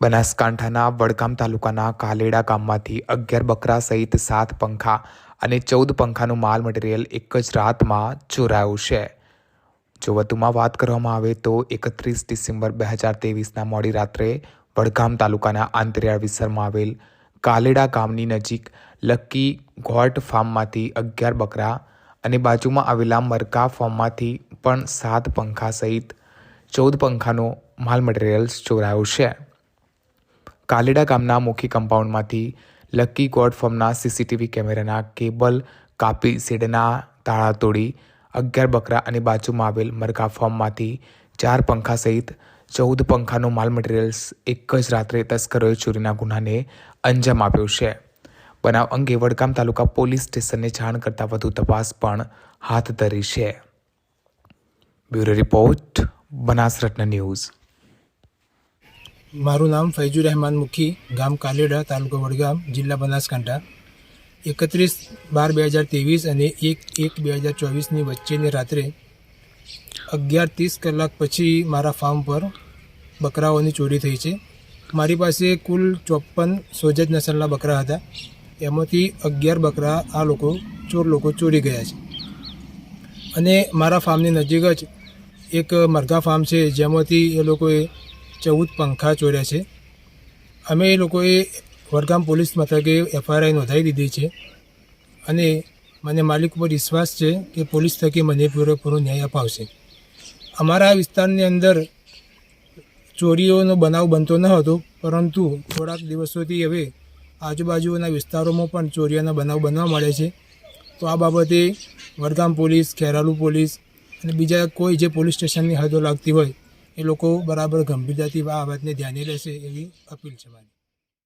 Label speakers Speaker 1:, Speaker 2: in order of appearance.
Speaker 1: બનાસકાંઠાના વડગામ તાલુકાના કાલેડા ગામમાંથી અગિયાર બકરા સહિત સાત પંખા અને ચૌદ પંખાનું માલ મટીરિયલ એક જ રાતમાં ચોરાયું છે. જો વધુમાં વાત કરવામાં આવે તો એકત્રીસ ડિસેમ્બર બે હજાર તેવીસના મોડી રાત્રે વડગામ તાલુકાના આંતરિયાળ વિસ્તારમાં આવેલ કાલેડા ગામની નજીક લક્કી ગોટ ફાર્મમાંથી અગિયાર બકરા અને બાજુમાં આવેલા મરકા ફાર્મમાંથી પણ સાત પંખા સહિત ચૌદ પંખાનો માલ મટીરિયલ્સ ચોરાયો છે. કાલેડા ગામના મુખ્ય કમ્પાઉન્ડમાંથી લકી ગોડ ફોર્મના સીસીટીવી કેમેરાના કેબલ કાપી શેડના તાળા તોડી અગિયાર બકરા અને બાજુમાં આવેલ મરઘા ફોર્મમાંથી ચાર પંખા સહિત ચૌદ પંખાનું માલ મટીરિયલ્સ એક જ રાત્રે તસ્કરોએ ચોરીના ગુનાને અંજામ આપ્યો છે. બનાવ અંગે વડગામ તાલુકા પોલીસ સ્ટેશનને જાણ કરતાં વધુ તપાસ પણ હાથ ધરી છે. Bureau report Banasratna news.
Speaker 2: મારું નામ ફૈજુર રહેમાન મુખી, ગામ કાલેડા, તાલુકો વડગામ, જિલ્લા બનાસકાંઠા. એકત્રીસ બાર બે હજાર ત્રેવીસ અને એક એક બે હજાર ચોવીસની વચ્ચેની રાત્રે અગિયાર ત્રીસ કલાક પછી મારા ફાર્મ પર બકરાઓની ચોરી થઈ છે. મારી પાસે કુલ ચોપન સોજત નસલના બકરા હતા. એમાંથી અગિયાર બકરા આ લોકો, ચોર લોકો ચોરી ગયા છે. અને મારા ફાર્મની નજીક જ એક મરઘા ફાર્મ છે, જેમાંથી એ લોકોએ ચૌદ પંખા ચોર્યા છે. અમે એ લોકોએ વડગામ પોલીસ મથકે એફઆરઆઈ નોંધાવી દીધી છે અને મને માલિક ઉપર વિશ્વાસ છે કે પોલીસ થકી મને પૂરેપૂરો ન્યાય અપાવશે. અમારા વિસ્તારની અંદર ચોરીઓનો બનાવ બનતો ન હતો, પરંતુ થોડાક દિવસોથી હવે આજુબાજુના વિસ્તારોમાં પણ ચોરીઓના બનાવ બનવા મળે છે. તો આ બાબતે વડગામ પોલીસ, ખેરાલુ પોલીસ અને બીજા કોઈ જે પોલીસ સ્ટેશનની હદો લાગતી હોય એ લોકો બરાબર ગંભીરતાથી આ વાતને ધ્યાને લેશે એવી અપીલ છે મારી.